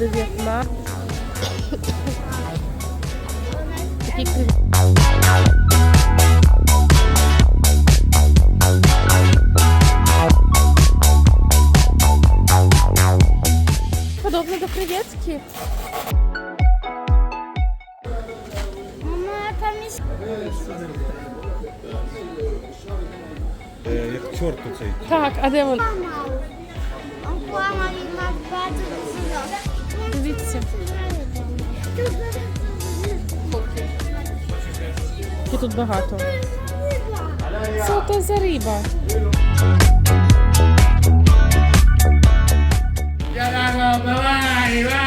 19. Такі Подобно до креветки. Мама, там є Е, як чорт оцей. Так, а де він? мама. Он і мав багато кусок. Дивіться. І тут багато. Що то за риба?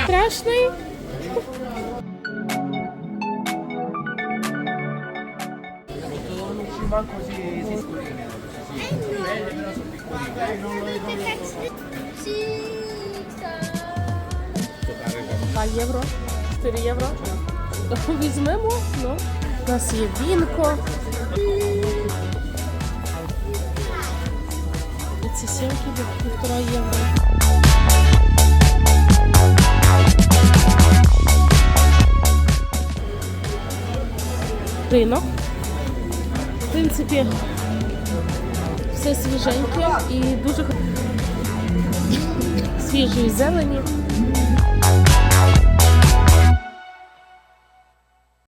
Страшний? Два євро. 4 євро. Візьмемо. Ну. У нас є вінко. І ці сімки до півтора євро. Ринок. В принципі, все свіженьке і дуже свіжої зелені.